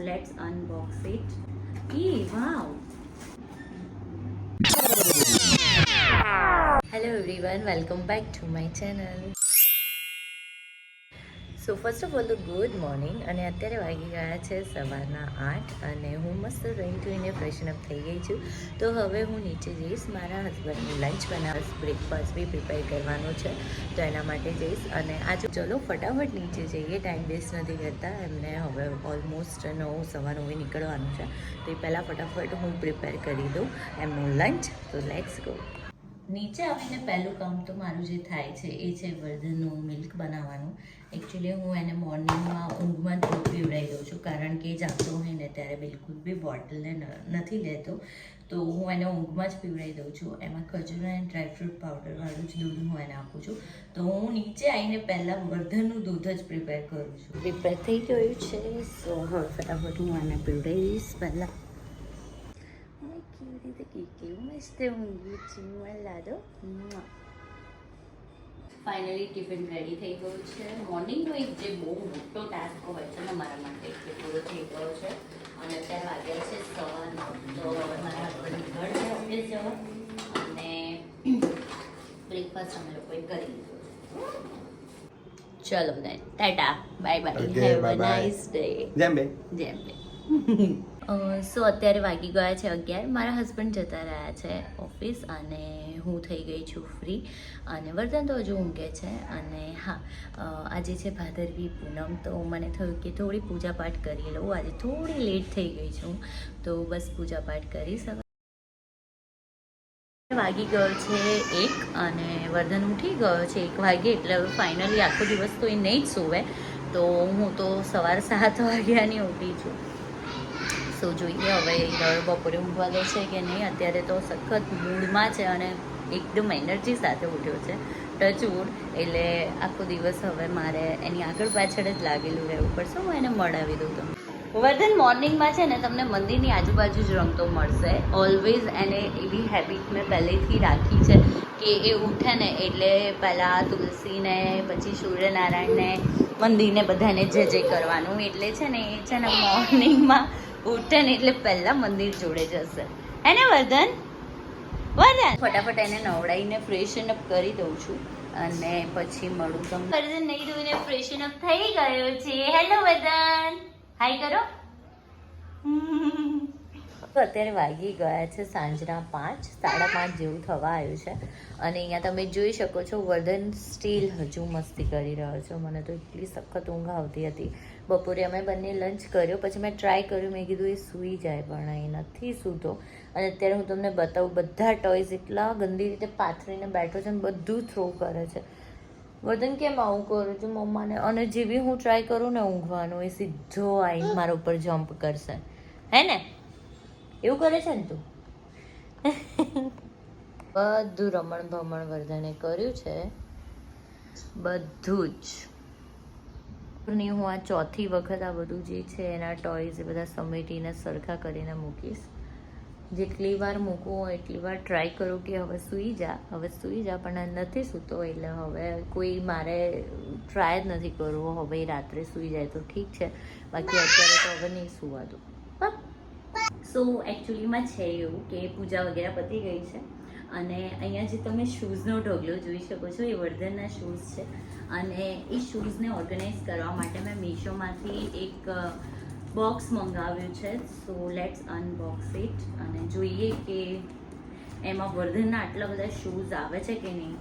let's unbox it. Eee, wow! Hello everyone, welcome back to my channel. So first of all તો good morning અને અત્યારે વાગી ગયા છે સવારના આઠ અને હું મસ્ત ડ્રોઈંગ ધોઈને ફ્રેશન અપ થઈ ગઈ છું. તો હવે હું નીચે જઈશ. મારા હસબન્ડનું લંચ બનાવીશ બ્રેકફાસ્ટ બી પ્રિપેર કરવાનો છે. તો એના માટે જઈશ. અને આજે ચલો ફટાફટ નીચે જઈએ. ટાઈમ વેસ્ટ નથી કરતા. એમને હવે ઓલમોસ્ટ નવ, સવા નવે નીકળવાનું છે. તો એ પહેલાં ફટાફટ હું પ્રિપેર કરી દઉં એમનું લંચ તો લેટ્સ ગો નીચે આવીને પહેલું કામ તો મારું જે થાય છે એ છે વર્ધનનું મિલ્ક બનાવવાનું. એકચ્યુઅલી હું એને મોર્નિંગમાં ઊંઘમાં દૂધ પીવડાવી દઉં છું, કારણ કે જાગતો હોય ને ત્યારે બિલકુલ બી બોટલને નથી લેતો. તો હું એને ઊંઘમાં જ પીવડાવી દઉં છું. એમાં ખજૂર અને ડ્રાયફ્રૂટ પાવડરવાળું જ દૂધ હું એને આપું છું. તો હું નીચે આવીને પહેલાં વર્ધનનું દૂધ જ પ્રિપેર કરું છું. પ્રિપેર થઈ ગયું છે, સો હવે ફટાફટ હું એને પીવડાવી દઈશ પહેલાં. Querida, que કેવું મસ્ત ઊંઘી છે લાદો ફાઇનલી ટિફિન રેડી થઈ ગયું છે. મોર્નિંગનો એક જે બહુ મોટો ટાસ્ક હોય છે ને મારા માટે એ પૂરો થઈ ગયો છે. અને અત્યારે વાગ્યા છે સવાર તો મારા હસબન્ડ ઘર છે ઓફિસ જવા. અને બ્રેકફાસ્ટ અમે લોકોએ કરી લીધો ચલો then tata. Bye bye have a nice day જેમ બે. જેમ સો અત્યારે વાગી ગયા છે અગિયાર. મારા હસબન્ડ જતા રહ્યા છે ઓફિસ અને હું થઈ ગઈ છું ફ્રી અને વર્તન તો હજુ ઊંઘે છે. અને હા આજે છે ભાદરવી પૂનમ, તો મને થયું કે થોડી પૂજાપાઠ કરી લઉં. આજે થોડી લેટ થઈ ગઈ છું, તો બસ પૂજાપાઠ કરીશ વાગી ગયો છે એક અને વર્ધન ઉઠી ગયો છે એક વાગે, એટલે હવે ફાઇનલી આખો દિવસ તો એ નહીં જ સુવે. તો હું તો સવાર સાત વાગ્યાની ઉઠી છું. સો જોઈએ. હવે એ બપોરે ઊંઘવા દે છે કે નહીં, અત્યારે તો સખત મૂડમાં છે અને એકદમ એનર્જી સાથે ઉઠ્યો છે. ટચવુડ એટલે આખો દિવસ હવે મારે એની આગળ પાછળ જ લાગેલું રહેવું પડશે. હું એને મળાવી દઉં તો. વર્ધન મોર્નિંગમાં છે ને તમને મંદિરની આજુબાજુ જ રમતો મળશે. ઓલવેઝ એને એવી હેબિટ મેં પહેલેથી રાખી છે કે એ ઉઠે ને એટલે પહેલાં તુલસીને, પછી સૂર્યનારાયણને, મંદિરને બધાને જે જે કરવાનું. એટલે છે ને એ છે ને મોર્નિંગમાં ઉઠે ને એટલે પહેલા મંદિર જોડે જશે. હે ને વર્ધન? વર્ધન? ફટાફટ એને નવડાવીને ફ્રેશન અપ કરી દઉં છું અને પછી મળું તમને. વર્ધન નહીં ધોઈને ફ્રેશન અપ થઈ ગયો છે. હેલો વર્ધન. હાય કરો. અત્યારે વાગી ગયા છે સાંજના પાંચ, સાડા પાંચ જેવું થવા આવ્યું છે. અને અહીંયા તમે જોઈ શકો છો વર્ધન સ્ટીલ હજુ મસ્તી કરી રહ્યો છે. મને તો એટલી સખત ઊંઘ આવતી હતી. બપોરે અમે બંને લંચ કર્યો, પછી મેં ટ્રાય કર્યું, મેં કીધું એ સૂઈ જાય પણ એ નથી સૂતો. અને અત્યારે હું તમને બતાવું, બધા ટોયઝ એટલા ગંદી રીતે પાથરીને બેઠો છે અને બધું થ્રો કરે છે. વર્ધન કેમ આવું કરું છું મમ્માને? અને જેવી હું ટ્રાય કરું ને ઊંઘવાનું, એ સીધો આવીને મારા ઉપર જમ્પ કરશે. હે ને? એવું કરે છે ને તું? બધું રમણ ભમણ વર્ધને કર્યું છે. બધું જ. ની હું આ ચોથી વખત આ બધું જે છે એના ટોયઝ એ બધા સમેટીને સરખા કરીને મૂકીશ. જેટલી વાર મૂકું એટલી વાર ટ્રાય કરું કે હવે સૂઈ જા હવે સૂઈ જા પણ નથી સૂતો એટલે હવે કોઈ મારે ટ્રાય જ નથી કરવો. હવે રાત્રે સૂઈ જાય તો ઠીક છે. બાકી અત્યારે તો હવે નહીં સૂવા દઉં. સો એકચ્યુઅલીમાં છે એવું કે પૂજા વગેરે પતી ગઈ છે. અને અહીંયા જે તમે શૂઝનો ઢગલો જોઈ શકો છો, એ વર્ધનના શૂઝ છે. અને એ શૂઝને ઓર્ગેનાઇઝ કરવા માટે મેં મીશોમાંથી એક બોક્સ મંગાવ્યું છે. સો લેટ્સ અનબોક્સ ઇટ અને જોઈએ કે એમાં વર્ધનના આટલા બધા શૂઝ આવે છે કે નહીં.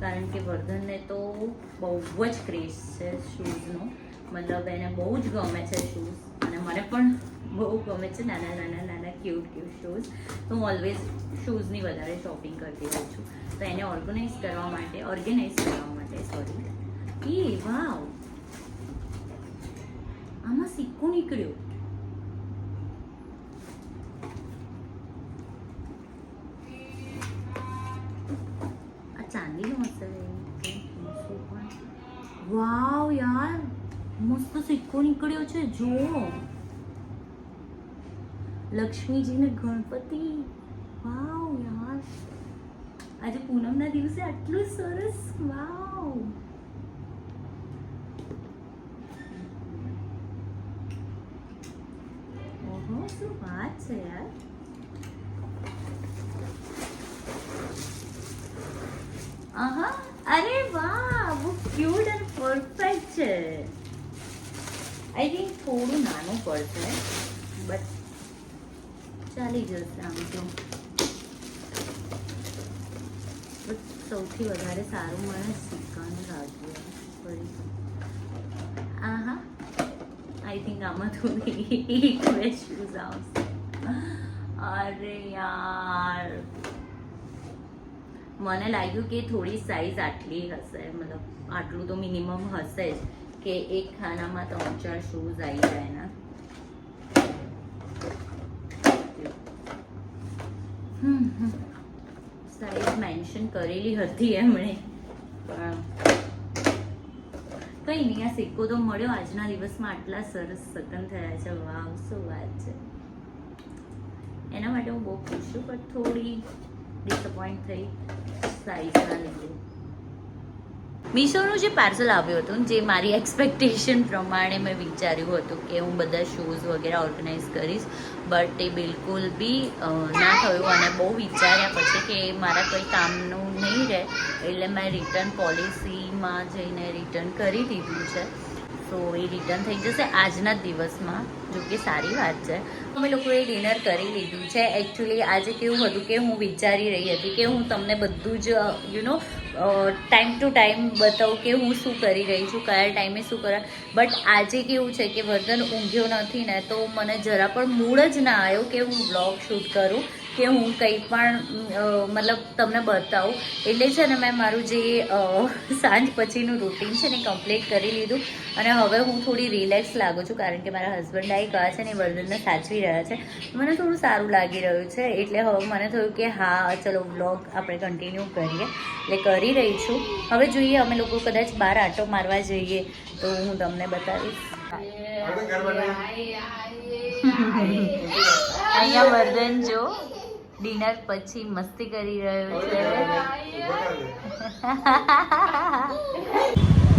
કારણ કે વર્ધનને તો બહુ જ ક્રેઝ છે શૂઝનો મતલબ એને બહુ જ ગમે છે શૂઝ અને મને પણ બહુ ગમે છે નાના નાના નાના ક્યુટ ક્યુટ શૂઝ તો હું ઓલવેઝ શૂઝની વધારે શોપિંગ કરતી હોઉં છું. તો એને ઓર્ગેનાઇઝ કરવા માટે ઓર્ગેનાઇઝ કરવા માટે સોરી એ વાવ. આમાં સિક્કો નીકળ્યો. મસ્ત નીકળ્યો છે, જુઓ. લક્ષ્મીજી ને ગણપતિ. વાવ, યાર. આજે પૂનમના દિવસે આટલું સરસ, વાવ. શું વાત છે યાર. આહા, અરે વાહ, બહુ ક્યુટ એન્ડ પરફેક્ટ છે. આઈ થિંક થોડું નાનું પડશે બટ ચાલી જશે આમ તો. સૌથી વધારે સારું મને સિક્કાનું લાગ્યું ફરી આહા. આઈ થિંક આમાં થોડી ઇક્વેશન્સ આવશે. અરે યાર. મને લાગ્યું કે થોડી સાઈઝ આટલી હશે. મતલબ આટલું તો મિનિમમ હશે જ. કે એક ખાનામાં ત્રણ ચાર શૂઝ આવી જાય એના સાઈઝ મેન્શન કરેલી હતી એમણે. પણ કઈ નહીં, આ સિક્કો તો મળ્યો. આજના દિવસમાં આટલા સરસ સતન થયા છે. વાવ, શું વાત છે. એના માટે હું બહુ ખુશ છું, પણ થોડી ડિસઅપોઇન્ટ થઈ સાઈઝના લીધે. મીશોનું જે પાર્સલ આવ્યું હતું જે મારી એક્સપેક્ટેશન પ્રમાણે મેં વિચાર્યું હતું કે હું બધા શૂઝ વગેરે ઓર્ગેનાઇઝ કરીશ બટ એ બિલકુલ બી ના થયું. અને બહુ વિચાર્યા પછી કે એ મારા કોઈ કામનું નહીં રહે, એટલે મેં રિટર્ન પોલિસીમાં જઈને રિટર્ન કરી દીધું છે. સો એ રિટર્ન થઈ જશે આજના દિવસમાં, જો કે સારી વાત છે. અમે લોકોએ ડિનર કરી લીધું છે. એકચ્યુઅલી આજે કેવું હતું કે હું વિચારી રહી હતી કે હું તમને બધું જ you know time to time બતાવું કે હું શું કરી રહી છું, કયા ટાઈમે શું કરા. બટ આજે કેવું છે કે વર્ધન ઊંઘ્યો નથી ને, તો મને જરા પણ મૂળ જ ના આવ્યો કે હું બ્લોગ શૂટ કરું. કે હું કંઈ પણ મતલબ તમને બતાવું. એટલે છે ને મેં મારું જે સાંજ પછીનું રૂટીન છે ને કમ્પ્લીટ કરી લીધું. અને હવે હું થોડી રિલેક્સ લાગું છું કારણ કે મારા હસબન્ડ આઈ કહે છે ને એ વર્ધનને સાચવી રહ્યા છે. મને થોડું સારું લાગી રહ્યું છે એટલે હવે મને થયું કે હા ચલો વ્લોગ આપણે કન્ટિન્યુ કરીએ. એટલે કરી રહી છું. હવે જોઈએ અમે લોકો કદાચ બહાર આટો મારવા જઈએ તો હું તમને બતાવીશ. અહીંયા વર્ધન જો. ડિનર પછી મસ્તી કરી રહ્યો છે.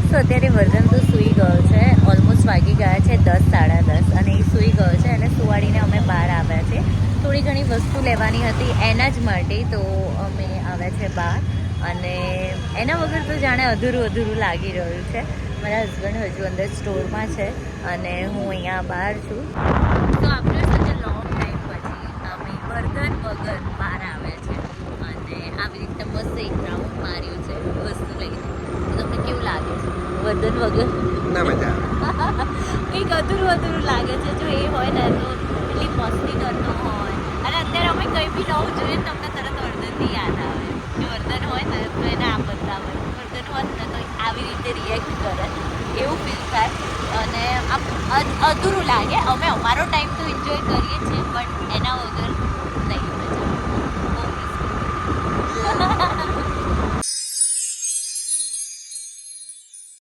સો અત્યારે વર્ધન તો સૂઈ ગયો છે. ઓલમોસ્ટ વાગી ગયા છે દસ સાડા દસ. અને એ સૂઈ ગયો છે અને સુવાડીને અમે બહાર આવ્યા છે. થોડી ઘણી વસ્તુ લેવાની હતી એના જ માટે તો અમે આવ્યા છે બહાર. અને એના વગર તો જાણે અધૂરું અધૂરું લાગી રહ્યું છે. મારા હસબન્ડ હજુ અંદર સ્ટોરમાં છે અને હું અહીંયા બહાર છું. તો આફ્ટર સચ અ લોંગ ટાઈમ પછી અમે વર્ધન વગર બહાર આવે છે. અને આવી રીતે મસ્ત એક રાઉન્ડ માર્યું છે. વસ્તુ લઈને. તમને કેવું લાગે છે? વર્ધન વગર? ના મજા કંઈક અધૂરું અધૂરું લાગે છે. જો એ હોય ને તો એટલી મસ્તી કરતો હોય. અને અત્યારે અમે કંઈ બી નવું જોઈએ તમને તરત વર્ધનની યાદ આવે. જો વર્ધન હોય ને તો એને આ બતાવે વર્ધન હોત ને તો આવી રીતે રિએક્ટ કરે. એવું ફીલ થાય. અને આમ અધૂરું લાગે. અમે અમારો ટાઈમ તો એન્જોય કરીએ છીએ બટ એના